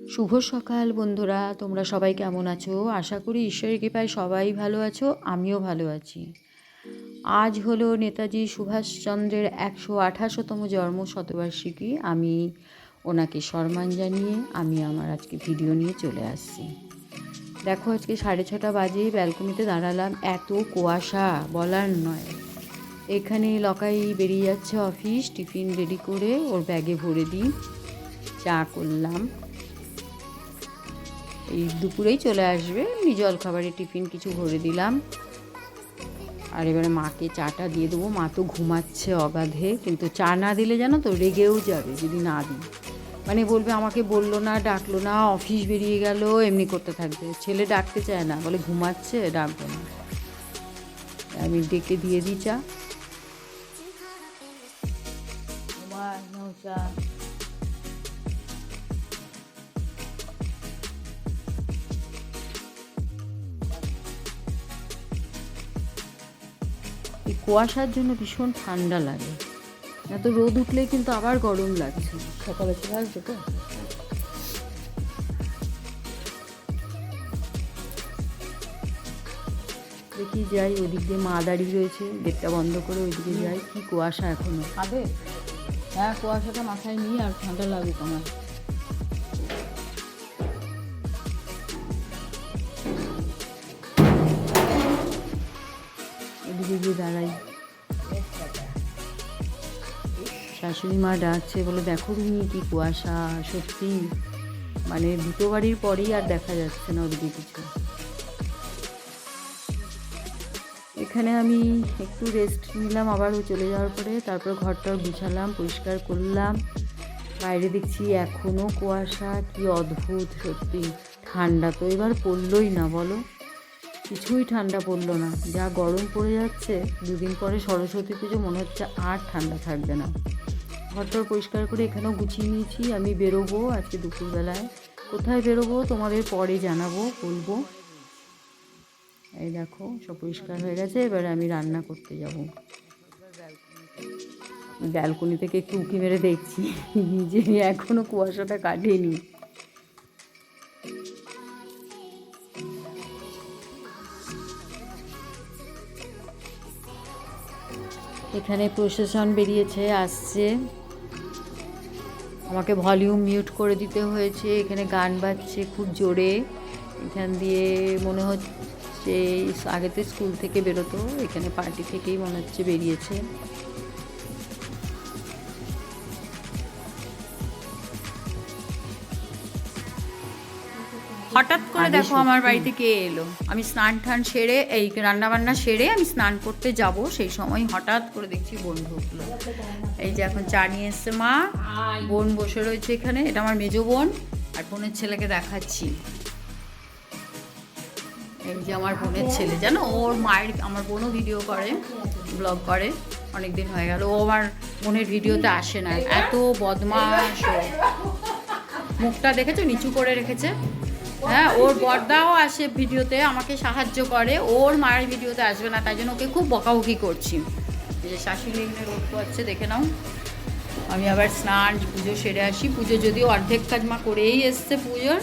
শুভ সকাল বন্ধুরা, তোমরা সবাই কেমন আছো? আশা করি ঈশ্বরের কৃপায় সবাই ভালো আছো, আমিও ভালো আছি। আজ হলো নেতাজি সুভাষচন্দ্রের একশো আঠাশোতম জন্ম শতবার্ষিকী আমি ওনাকে সম্মান জানিয়ে আমি আমার আজকে ভিডিও নিয়ে চলে আসছি। দেখো আজকে সাড়ে ছটা বাজে ব্যালকনিতে দাঁড়ালাম, এত কুয়াশা, বলার নয়। এখানে লকাই বেরিয়ে যাচ্ছে অফিস, টিফিন রেডি করে ওর ব্যাগে ভরে দিই, চা করলাম। এই দুপুরেই চলে আসবে। এমনি জলখাবারে টিফিন কিছু ভরে দিলাম। আর এবারে মাকে চাটা দিয়ে দেবো। মা তো ঘুমাচ্ছে অগাধে, কিন্তু চা না দিলে জানো তো রেগেও যাবে, যদি না দিই। মানে বলবে আমাকে বলল না, ডাকলো না, অফিস বেরিয়ে গেল, এমনি করতে থাকবে। ছেলে ডাকতে চায় না, বলে ঘুমাচ্ছে, ডাকবো না। আমি ডেকে দিয়ে দিই চা। এই কুয়াশার জন্য ভীষণ ঠান্ডা লাগে। এত রোদ উঠলে কিন্তু আবার গরম লাগছে। সকালে চলে আসবে তো। দেখি যাই ওদিক দিয়ে মা দাঁড়িয়ে রয়েছে গেটটা বন্ধ করে ওইদিকে যাই। কি কুয়াশা এখনও। খাবে হ্যাঁ কুয়াশাটা মাথায় নিয়ে আর ঠান্ডা লাগবে তোমার গিয়ে দাঁড়াই। শাশুড়ি মা ডাকছে বলে, দেখো তুমি কি কুয়াশা, সত্যি। মানে দুটো বাড়ির পরেই আর দেখা যাচ্ছে না ওদিকে কিছু। এখানে আমি একটু রেস্ট নিলাম আবারও চলে যাওয়ার পরে তারপর ঘরটার গুছালাম, পরিষ্কার করলাম। বাইরে দেখছি এখনও কুয়াশা, কি অদ্ভুত, সত্যি। ঠান্ডা তো এবার পড়লই না, বলো? কিছুই ঠান্ডা পড়ল না। যা গরম পড়ে যাচ্ছে, দুদিন পরে সরস্বতী পুজো মনে হচ্ছে আর ঠান্ডা থাকবে না। ঘরটা পরিষ্কার করে এখানেও গুছিয়ে নিয়েছি, আমি বেরোবো আজকে দুপুরবেলায়। কোথায় বেরোবো তোমাদের পরে জানাব, বলব। এই দেখো, সব পরিষ্কার হয়ে গেছে, এবারে আমি রান্না করতে যাব। ব্যালকনি থেকে একটু উঁকি মেরে দেখছি যে এখনও কুয়াশাটা কাটেনি। এখানে প্রশাসন বেরিয়েছে, আসছে। আমাকে ভলিউম মিউট করে দিতে হয়েছে, এখানে গান বাজছে খুব জোরে। এখান দিয়ে মনে হচ্ছে আগেতে স্কুল থেকে বেরোতো, এখানে পার্টি থেকেই মনে হচ্ছে বেরিয়েছে। করে দেখো আমার বাড়িতে কে এলো? আমি স্নান টান সেরে এই রান্না বান্না সেরে আমি স্নান করতে যাব। সেই সময় হঠাৎ করে দেখছি বোন ঢুকলো এই যে এখন চা নিয়ে এসছে মা। বোন বসে রয়েছে এখানে। এটা আমার মেজো বোন আর বোনের ছেলেকে দেখাচ্ছি। এই যে আমার বোনের ছেলে। জানো ওর মায়ের আমার বোনও ভিডিও করে ব্লগ করে। অনেক দিন হয়ে গেল। ও আমার বোনের ভিডিওতে আসে না। এত বদমাস মুখটা দেখেছ? নিচু করে রেখেছে। হ্যাঁ ওর বর্দাও আসে ভিডিওতে, আমাকে সাহায্য করে। ওর মায়ের ভিডিওতে আসবে না, তাই জন্য ওকে খুব বকাবকি করছি। যে শাশুড়ি এখানে রোদ দেখে নাও। আমি আবার স্নান, পুজো সেরে আসি। পুজো যদিও অর্ধেক কাজ মা করেই এসছে পুজোর,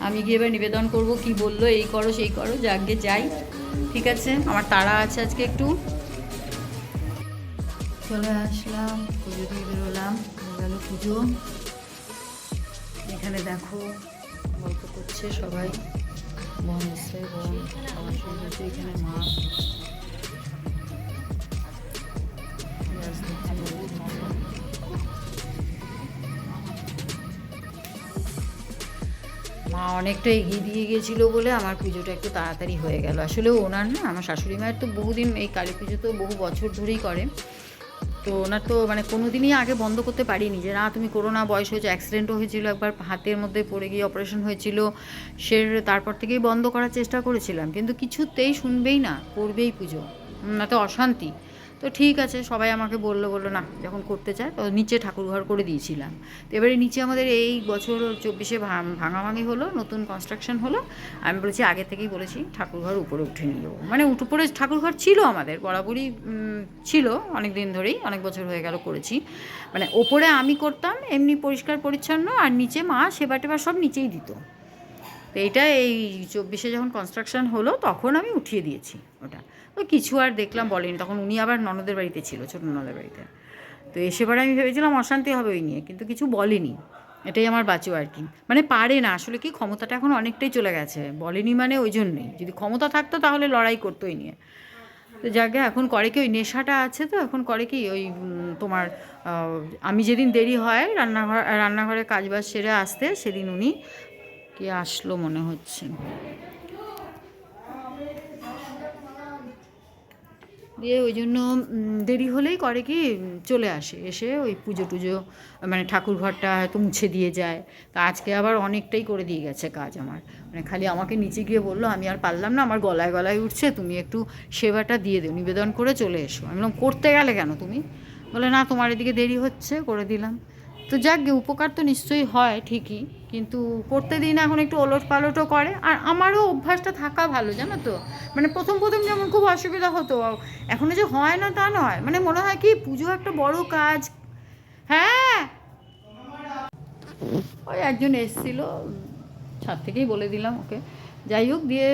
আমি গিয়ে এবার নিবেদন করব, কি বলল, এই করো, সেই করো, যাকে যাই। ঠিক আছে? আমার তাড়া আছে আজকে একটু। চলে আসলাম, পুজো দিয়ে বেরোলাম। গেল পুজো। এখানে দেখো গল্প করছে সবাই। বোন বোন এখানে মা। মা। অনেকটা এগিয়ে দিয়ে গেছিল বলে আমার পুজোটা একটু তাড়াতাড়ি হয়ে গেল। আসলে ওনার না, আমার শাশুড়ি মায়ের তো বহুদিন এই কালী পুজো তো বহু বছর ধরেই করে তো ওনার তো মানে কোনো দিনই আগে বন্ধ করতে পারিনি যে, না, তুমি করোনা বয়স হয়েছে অ্যাক্সিডেন্টও হয়েছিল একবার, হাতের মধ্যে পড়ে গিয়ে অপারেশন হয়েছিল, সে তারপর থেকেই বন্ধ করার চেষ্টা করেছিলাম। কিন্তু কিছুতেই শুনবেই না, করবেই পুজো। না তো অশান্তি। তো ঠিক আছে, সবাই আমাকে বলল বলল, না, যখন করতে চায়, তো নিচে ঠাকুর ঘর করে দিয়েছিলাম। তো এবারে নিচে আমাদের এই বছর চব্বিশে ভাঙাভাঙি হলো, নতুন কনস্ট্রাকশন হলো। আমি বলেছি, আগে থেকেই বলেছি, ঠাকুর ঘর উপরে উঠে নিয়ে যাব মানে উপরে ঠাকুর ঘর ছিল আমাদের, বরাবরই ছিল অনেক দিন ধরেই, অনেক বছর হয়ে গেল করেছি। মানে ওপরে আমি করতাম, এমনি পরিষ্কার, পরিচ্ছন্ন, আর নিচে মা, সেবা টেবা সব নিচেই দিত। তো এইটা এই চব্বিশে যখন কনস্ট্রাকশন হলো, তখন আমি উঠিয়ে দিয়েছি ওটা। তো কিছু আর দেখলাম বলেনি। তখন উনি আবার ননদের বাড়িতে ছিল, ছোটো ননদের বাড়িতে। তো এসে পরে আমি ভেবেছিলাম অশান্তি হবে ওই নিয়ে, কিন্তু কিছু বলেনি। এটাই আমার বাঁচো আর কি। মানে পারে না, আসলে কি ক্ষমতাটা এখন অনেকটাই চলে গেছে। বলেনি মানে ওই জন্যই। যদি ক্ষমতা থাকতো তাহলে লড়াই করতো ওই নিয়ে। তো যাকে এখন করে কি ওই নেশাটা আছে তো? এখন করে কি ওই তোমার আমি যেদিন দেরি হয় রান্নাঘর রান্নাঘরে কাজবাজ সেরে আসতে, সেদিন উনি কে আসলো মনে হচ্ছে। দিয়ে ওই জন্য দেরি হলেই করে কি, চলে আসে। এসে ওই পুজো টুজো মানে ঠাকুর ঘরটা হয়তো মুছে দিয়ে যায়। তা আজকে আবার অনেকটাই করে দিয়ে গেছে কাজ আমার। মানে খালি আমাকে নিচে গিয়ে বলল, আমি আর পারলাম না, আমার গলায় গলায় উঠছে, তুমি একটু সেবাটা দিয়ে দেও, নিবেদন করে চলে এসো। আমি বললাম, করতে গেলে কেন তুমি? বলে, না, তোমার এদিকে দেরি হচ্ছে, করে দিলাম। তো যাক গে উপকার তো নিশ্চয়ই হয়, ঠিকই। কিন্তু করতে দিন এখন একটু ওলট পালটও করে। আর আমারও অভ্যাসটা থাকা ভালো, জানো তো? মানে প্রথম প্রথম যেমন খুব অসুবিধা হতো, এখনও যে হয় না তা নয়। মানে মনে হয় কি, পুজো একটা বড় কাজ। হ্যাঁ? ওই একজন এসেছিল, ছাদ থেকেই বলে দিলাম ওকে। যাই হোক, দিয়ে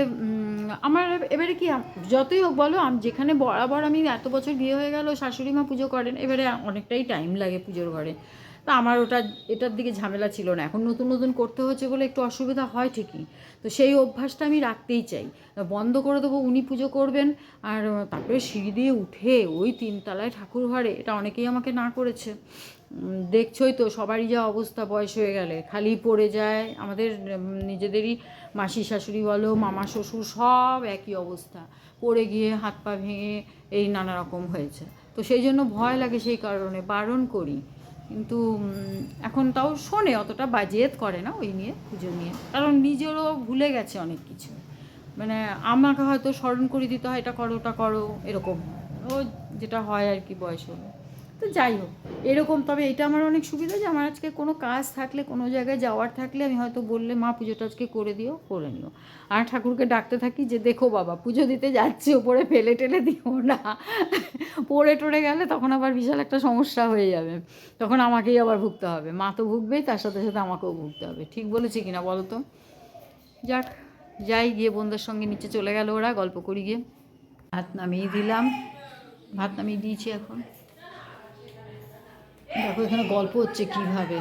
আমার এবারে কি, যতই হোক বলো যেখানে বরাবর আমি এত বছর বিয়ে হয়ে গেল, শাশুড়ি মা পুজো করেন, এবারে অনেকটাই টাইম লাগে পুজোর ঘরে। তা আমার ওটা, এটার দিকে ঝামেলা ছিল না। এখন নতুন নতুন করতে হচ্ছে বলে একটু অসুবিধা হয় ঠিকই। তো সেই অভ্যাসটা আমি রাখতেই চাই। বন্ধ করে দেবো, উনি পুজো করবেন, আর তারপরে সিঁড়ি দিয়ে উঠে ওই তিনতলায় ঠাকুর ঘরে, এটা অনেকেই আমাকে না করেছে। দেখছোই তো, সবারই যা অবস্থা, বয়স হয়ে গেলে। খালি পড়ে যায়, আমাদের নিজেদেরই মাসি, শাশুড়ি বলো, মামা, শ্বশুর, সব একই অবস্থা। পড়ে গিয়ে হাত পা ভেঙে এই নানা রকম হয়েছে। তো সেই জন্য ভয় লাগে সেই কারণে, বারণ করি। কিন্তু এখন তাও শোনে, অতটা বাজেত করে না ওই নিয়ে, পুজো নিয়ে। কারণ নিজেরও ভুলে গেছে অনেক কিছু। মানে আমাকে হয়তো স্মরণ করে দিতে হয়, এটা করো, ওটা করো, এরকম। ও যেটা হয় আর কি বয়স হলে। তো যাই হোক, এরকম। তবে এটা আমার অনেক সুবিধা যে আমার আজকে কোনো কাজ থাকলে, কোনো জায়গায় যাওয়ার থাকলে আমি হয়তো বললে, মা, পুজোটা আজকে করে দিও, করে নিও। আর ঠাকুরকে ডাকতে থাকি যে, দেখো বাবা, পুজো দিতে যাচ্ছি, ওপরে ফেলে টেলে দিও না। পড়ে টড়ে গেলে তখন আবার বিশাল একটা সমস্যা হয়ে যাবে। তখন আমাকেই আবার ভুগতে হবে। মা তো ভুগবেই তার সাথে সাথে আমাকেও ভুগতে হবে। ঠিক বলেছি কিনা বলো তো? যাক, যাই, গিয়ে বন্ধুর সঙ্গে নিচে চলে গেল ওরা, গল্প করি গিয়ে। ভাত নামিয়ে দিলাম। ভাত নামিয়ে দিয়েছি এখন। দেখো এখানে গল্প হচ্ছে কীভাবে।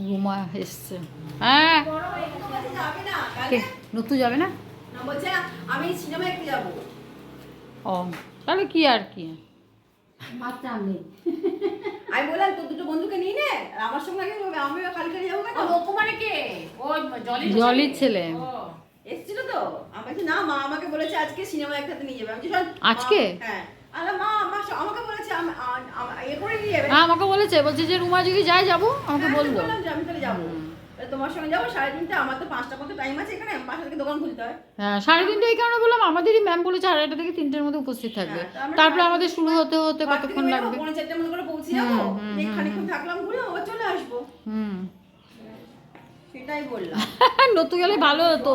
রুমা এসছে। হ্যাঁ। কে? নতু যাবে না? আমি সিনেমা দেখতে যাব। ও। তাহলে কি আর কি? বাচ্চা আমি আমি বললাম তোর দুটো বন্ধুকে নিয়ে নে আর আমার সঙ্গে আগে যাবে আমিও খালি খালি যাব কেন? মানে কে? ওই জলি জলির ছেলে। এসেছিল তো? আমি বলছি, না মা আমাকে বলেছে আজকে সিনেমা একসাথে নিয়ে যাবে। আমি বলছি, "চল, মা- আজকে? হ্যাঁ। আমাকে বলেছে হ্যাঁ আমাকে বলেছে বলছে যে রুমা যদি যায় যাব আমাকে হ্যাঁ, বলল। আমি তাহলে যাব। তোমার সঙ্গে যাব সাড়ে তিনটে আমার তো পাঁচটা মতো টাইম আছে এখানে পাঁচটা থেকে দোকান খুলতে হয়। হ্যাঁ সাড়ে তিনটে এই কারণে বললাম আমাদেরই ম্যাম বলেছে আড়াইটা থেকে তিনটের মধ্যে উপস্থিত থাকবে। হ্যাঁ, আমরা তারপরে আমাদের শুরু হতে হতে কতক্ষণ লাগবে? পৌনে চারটে মতো করে পৌঁছে যাব। দিয়ে খানিকক্ষণ থাকলাম ঘুরে আবার চলে আসব। হুম। সেটাই বললাম। নতু গেলে ভালো হতো।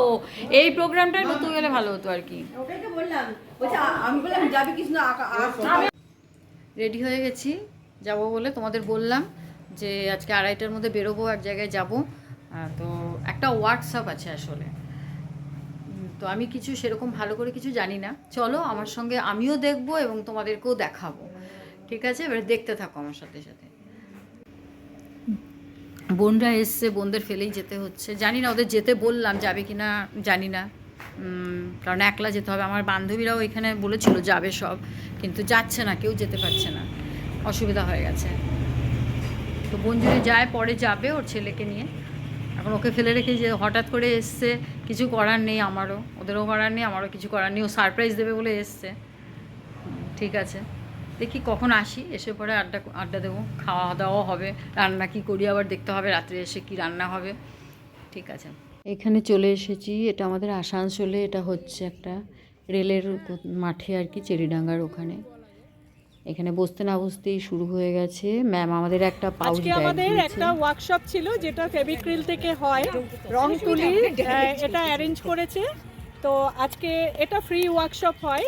এই প্রোগ্রামটাই নতু গেলে ভালো হতো আর কি। ওটাই তো বললাম। আমি বললাম যাবি আঁকা রেডি হয়ে গেছি। যাব বলে তোমাদের বললাম যে আজকে আড়াইটার মধ্যে বেরোবো এক জায়গায় যাব। তো একটা হোয়াটসঅ্যাপ আছে আসলে। তো আমি কিছু সেরকম ভালো করে কিছু জানি না। চলো আমার সঙ্গে আমিও দেখব এবং তোমাদেরকেও দেখাবো। ঠিক আছে? এবারে দেখতে থাকো আমার সাথে সাথে। বোনরা এসছে, বোনদের ফেলেই যেতে হচ্ছে। জানি না ওদের যেতে বললাম, যাবে কি না জানি না। কারণ একলা যেতে হবে। আমার বান্ধবীরাও এখানে বলেছিল, যাবে সব। কিন্তু যাচ্ছে না, কেউ যেতে পারছে না। অসুবিধা হয়ে গেছে। তো বোন যদি যায়, পরে যাবে ওর ছেলেকে নিয়ে। এখন ওকে ফেলে রেখে যে হঠাৎ করে এসছে, কিছু করার নেই আমারও। ওদেরও করার নেই, আমারও কিছু করার নেই। ও সারপ্রাইজ দেবে বলে এসছে। ঠিক আছে। দেখি কখন আসি এসে পরে আড্ডা আড্ডা দেবো খাওয়া দাওয়া হবে রান্না কি করি আবার দেখতে হবে রাত্রে এসে কি রান্না হবে ঠিক আছে। এখানে চলে এসেছি এটা আমাদের আসানসোলে এটা হচ্ছে একটা রেলের মাঠে আর কি চেরিডাঙ্গার ওখানে। এখানে বসতে না বসতেই শুরু হয়ে গেছে। ম্যাম আমাদের একটা পাউচ আজকে আমাদের একটা ওয়ার্কশপ ছিল যেটা ফেবিক্রিল থেকে হয়। রং তুলি এটা অ্যারেঞ্জ করেছে। তো আজকে এটা ফ্রি ওয়ার্কশপ হয়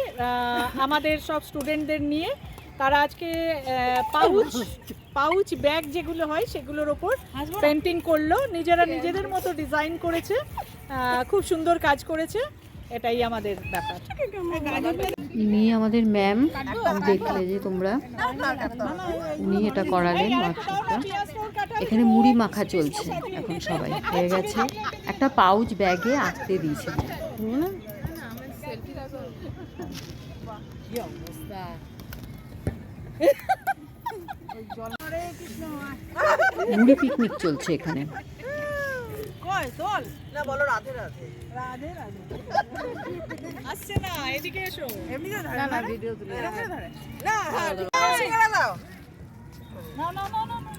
আমাদের সব স্টুডেন্টদের নিয়ে। তারা আজকে পাউচ পাউচ ব্যাগ যেগুলো হয় সেগুলোর ওপর পেন্টিং করল। নিজেরা নিজেদের মতো ডিজাইন করেছে খুব সুন্দর কাজ করেছে। এটাই আমাদের ব্যাপার। ইনি আমাদের ম্যাম দেখলে যে তোমরা। উনি এটা করালেন ওয়ার্কশপটা এখানে মুড়ি মাখা চলছে এখন সবাই হয়ে গেছে। একটা পাউচ ব্যাগে আঁকতে দিয়েছে। মুড়ি পিকনিক চলছে এখানে না বলো রাধে রাধে আসছে না এদিকে এসো এমনিতে ধরে না ভিডিও তুলে না না না না না না।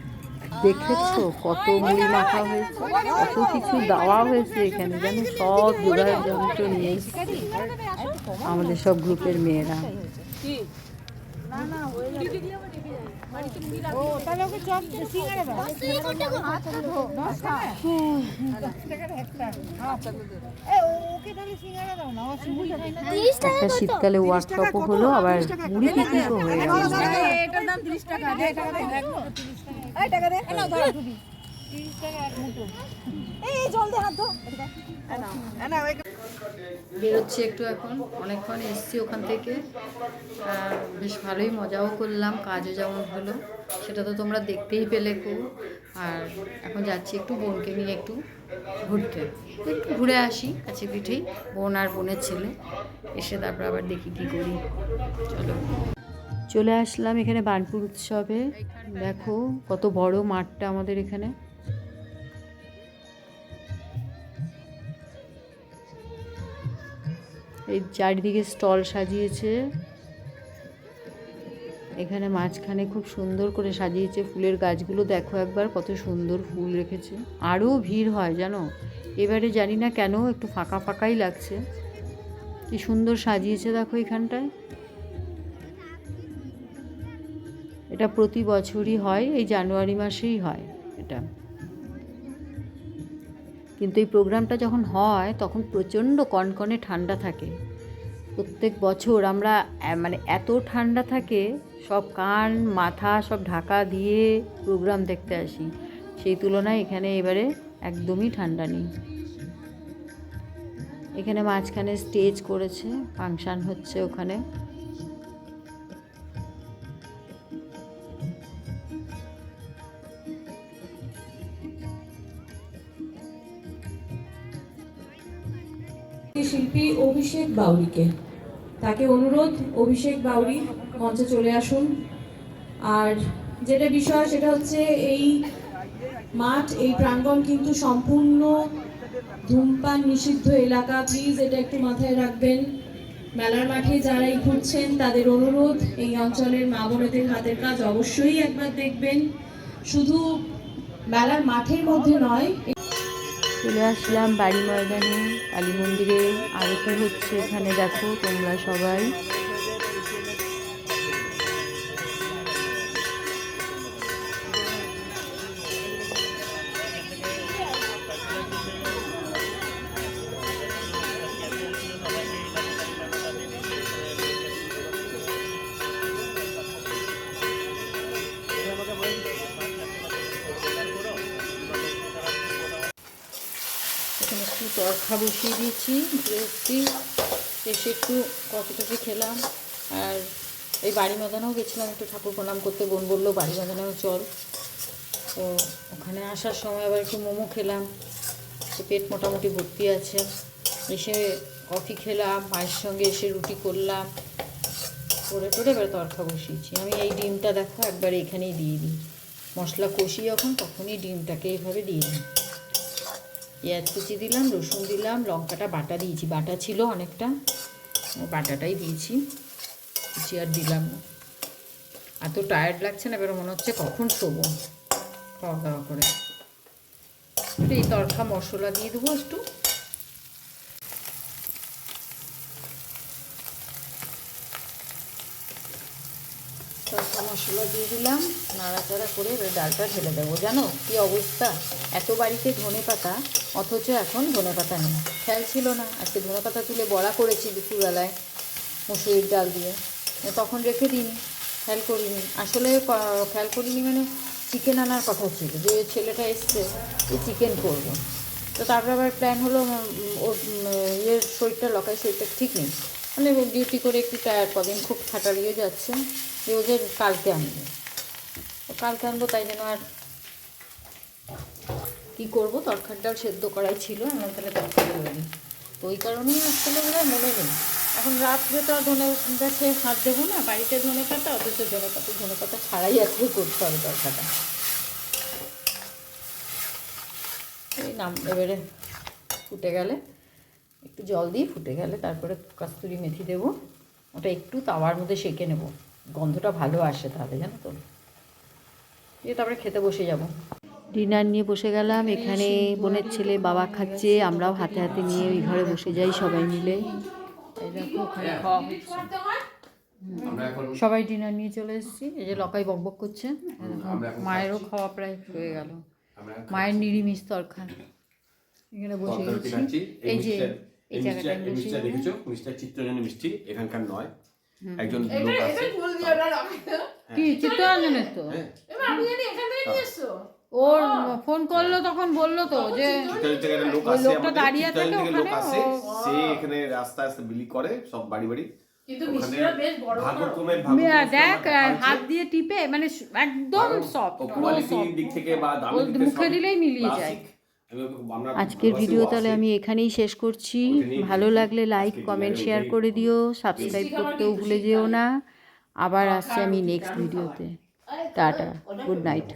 দেখেছ কত মুড়ি মাখা হয়েছে কত কিছু দেওয়া হয়েছে এখানে যেন সব জোগাড় যন্ত্র নিয়ে আমাদের সব গ্রুপের মেয়েরা একটা। শীতকালে ওয়ার্কশপও হলো আবার মুড়ি পিকনিকও হয়ে গেল এটার দাম 30 টাকা দে টাকা। দে এই টাকা দে নাও ধরো 30 টাকা। এক মুঠো এই জল দে হাত ধো। না বেরোচ্ছি একটু এখন। অনেকক্ষণ এসছি ওখান থেকে। বেশ ভালোই মজাও করলাম, কাজও যেমন হলো। সেটা তো তোমরা দেখতেই পেলে খুব। আর এখন যাচ্ছি একটু বোনকে নিয়ে একটু ঘুরতে। একটু ঘুরে আসি, কাছে পিঠেই। বোন আর বোনের ছেলে। এসে তারপর আবার দেখি কী করি। চলো। চলে আসলাম এখানে বানপুর উৎসবে। দেখো কত বড় মাঠটা আমাদের এখানে। এই চারিদিকে স্টল সাজিয়েছে। এখানে মাঝখানে খুব সুন্দর করে সাজিয়েছে ফুলের গাছগুলো। দেখো একবার কত সুন্দর ফুল রেখেছে। আরও ভিড় হয়, জানো? এবারে জানি না কেন একটু ফাঁকা ফাঁকাই লাগছে। কি সুন্দর সাজিয়েছে দেখো এখানটায়। এটা প্রতি বছরই হয়, এই জানুয়ারি মাসেই হয় এটা। কিন্তু এই প্রোগ্রামটা যখন হয়, তখন প্রচণ্ড কনকনে ঠান্ডা থাকে। প্রত্যেক বছর আমরা মানে এত ঠান্ডা থাকে, সব কান, মাথা সব ঢাকা দিয়ে প্রোগ্রাম দেখতে আসি। সেই তুলনায় এখানে এবারে একদমই ঠান্ডা নেই। এখানে মাঝখানে স্টেজ করেছে, ফাংশান হচ্ছে ওখানে। অভিষেক বাউরিকে। তাকে অনুরোধ, অভিষেক বাউরি, মঞ্চে চলে আসুন। আর যেটা বিষয়, সেটা হচ্ছে এই মাঠ, এই প্রাঙ্গণ কিন্তু সম্পূর্ণ ধূমপান নিষিদ্ধ এলাকা। প্লিজ এটা একটু মাথায় রাখবেন। মেলার মাঠে যারাই ঘুরছেন, তাদের অনুরোধ, এই অঞ্চলের মা বোনেদের হাতের কাজ অবশ্যই একবার দেখবেন। শুধু মেলার মাঠের মধ্যে নয় চলে আসলাম বাড়ি ময়দানে। কালী মন্দিরে আরতি হচ্ছে এখানে দেখো তোমরা সবাই। একটু বসিয়ে দিয়েছি ঘুরে এসে একটু কফি টফি খেলাম। আর এই বাড়ি মাদানেও গেছিলাম, একটু ঠাকুর প্রণাম করতে, বোন বলল, বাড়ি মাদানেও চল। তো ওখানে আসার সময় আবার একটু মোমো খেলাম পেট মোটামুটি ভর্তি আছে। এসে কফি খেলাম, মায়ের সঙ্গে এসে রুটি করলাম। করে টোরে এবার তরখা বসিয়েছি। আমি এই ডিমটা দেখো, একবার এখানেই দিয়ে দিই। মশলা কষি যখন, তখনই ডিমটাকে এইভাবে দিয়ে দিই। পেঁয়াজ কুচি দিলাম? রসুন দিলাম, লঙ্কাটা বাটা দিয়েছি। বাটা ছিল অনেকটা। বাটাটাই দিয়েছি। কুচি আর দিলাম না। এত টায়ার্ড লাগছে না, এবার মনে হচ্ছে কখন শোবো? খাওয়া দাওয়া করে। এই তরকা মশলা দিয়ে দেবো একটু। মশলা দিয়ে দিলাম। নাড়াচাড়া করে ডালটা ঢেলে দেবো। জানো কি অবস্থা? এত বাড়িতে ধনে পাতা, অথচ এখন ধনে পাতা নেই। খেয়াল ছিল না, আজকে ধনে পাতা তুলে বড়া করেছি দুপুরবেলায় মুসুরির ডাল দিয়ে। তখন রেখে দিন খেয়াল করিনি। আসলে খেয়াল করিনি মানে চিকেন আনার কথা ছিল, যে ছেলেটা এসছে, যে চিকেন করব। তো তারপর আবার প্ল্যান হলো ওর ইয়ের শরীরটা লকায় শরীরটা ঠিক নেই। মানে ডিউটি করে একটু টায়ার কদিন খুব খাটারিয়ে যাচ্ছে। ওদের কালকে আনবে। কালকে আনব, তাই জন্য আর কী করব? তরকার ডাল সেদ্ধ করাই ছিল, আমার তাহলে তরকারি হয়নি। তো ওই কারণেই আসলে ওরা মনে নেই। এখন রাত্রে তো আর ধনে গাছে হাত দেবো না, বাড়িতে ধনে পাতা, অথচ ধনে পাতা ধনে পাতা ছাড়াই আজকে করতে হবে তরকাটা এই নাম এবারে ফুটে গেলে, একটু জল দিয়ে ফুটে গেলে, তারপরে কাস্তুরি মেথি দেবো। ওটা একটু তাওয়ার মধ্যে সেঁকে নেব। গন্ধটা ভালো আসে তাহলে জানো তো? দিয়ে তারপরে খেতে বসে যাব। ডিনার নিয়ে বসে গেলাম এখানে বোনের ছেলে বাবা খাচ্ছে আমরাও হাতে হাতে নিয়ে ওই ঘরে বসে যাই সবাই মিলে। সবাই ডিনার নিয়ে চলে এসেছি। এই যে লকাই বকবক করছে। মায়েরও খাওয়া প্রায় হয়ে গেল। মায়ের নিরিমিষ তরকার। এখানে বসে গেছি। এই যে এই জায়গাটা মিষ্টি। এখানকার নয়। একজন লোক আছে। কি চিত্তরঞ্জনের তো? হ্যাঁ। ওর ফোন করল তখন বলল তো যে লোকটা দাঁড়িয়ে থাকে ওখানে, সে এখানে রাস্তা রাস্তা বিলি করে সব বাড়ি বাড়ি। কিন্তু ওখানে বেশ বড় বড় ভাগ্যক্রমে মেয়া, দেখ হাত দিয়ে টিপে মানে একদম সফট ও দিক থেকে বা ও দিক থেকে মুখে দিলেই মিলিয়ে যায়। আজকের ভিডিও তাহলে আমি এখানেই শেষ করছি। ভালো লাগলে লাইক কমেন্ট শেয়ার করে দিও। সাবস্ক্রাইব করতেও ভুলে যেও না। আবার আসছি আমি নেক্সট ভিডিওতে টাটা। Good night